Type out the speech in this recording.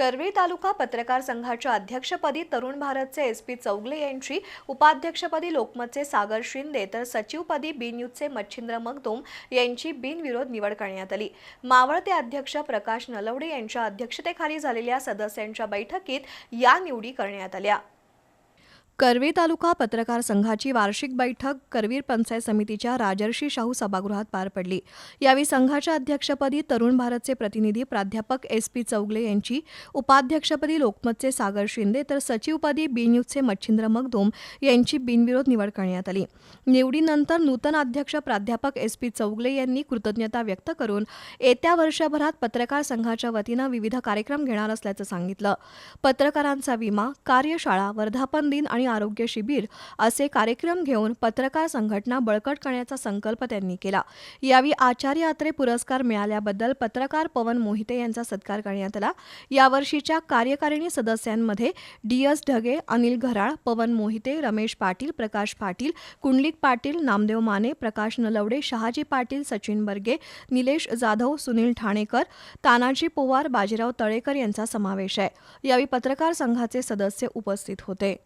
करवीर तालुका पत्रकार संघाच्या अध्यक्षपदी तरुण भारतचे एस पी चौगले यांची उपाध्यक्षपदी लोकमतचे सागर शिंदे तर सचिवपदी बिनयूथचे मच्छिंद्र मगदूम यांची बिनविरोध निवड करण्यात आली. मावळते अध्यक्ष प्रकाश नलवडे यांच्या अध्यक्षतेखाली झालेल्या सदस्यांच्या बैठकीत या निवडी करण्यात आल्या. कर्वे तालुका पत्रकार संघाची वार्षिक बैठक करवीर पंचायत समितीच्या राजर्षी शाहू सभागृहात पार पडली. यावेळी संघाच्या अध्यक्षपदी तरुण भारतचे प्रतिनिधी प्राध्यापक एस पी चौगले यांची उपाध्यक्षपदी लोकमतचे सागर शिंदे तर सचिवपदी बिनयूथचे मच्छिंद्र मगदोम यांची बिनविरोध निवड करण्यात आली. निवडीनंतर नूतन अध्यक्ष प्राध्यापक एस पी चौगले यांनी कृतज्ञता व्यक्त करून येत्या वर्षभरात पत्रकार संघाच्या वतीनं विविध कार्यक्रम घेणार असल्याचं सांगितलं. पत्रकारांचा विमा कार्यशाळा वर्धापन दिन आणि आरोग्य शिबिर असे कार्यक्रम घेऊन पत्रकार संघटना बळकट करण्याचा संकल्प त्यांनी केला. यावेळी आचार्य यात्रे पुरस्कार मिळाल्याबद्दल पत्रकार पवन मोहिते यांचा सत्कार करण्यात आला. यावर्षीच्या कार्यकारिणी सदस्यांमध्ये डी एस ढगे अनिल घराळ पवन मोहिते रमेश पाटील प्रकाश पाटील कुंडलिक पाटील नामदेव माने प्रकाश नलवडे शहाजी पाटील सचिन बर्गे निलेश जाधव सुनील ठाणेकर तानाजी पोवार बाजीराव तळेकर यांचा समावेश आहे. यावेळी पत्रकार संघाचे सदस्य उपस्थित होते.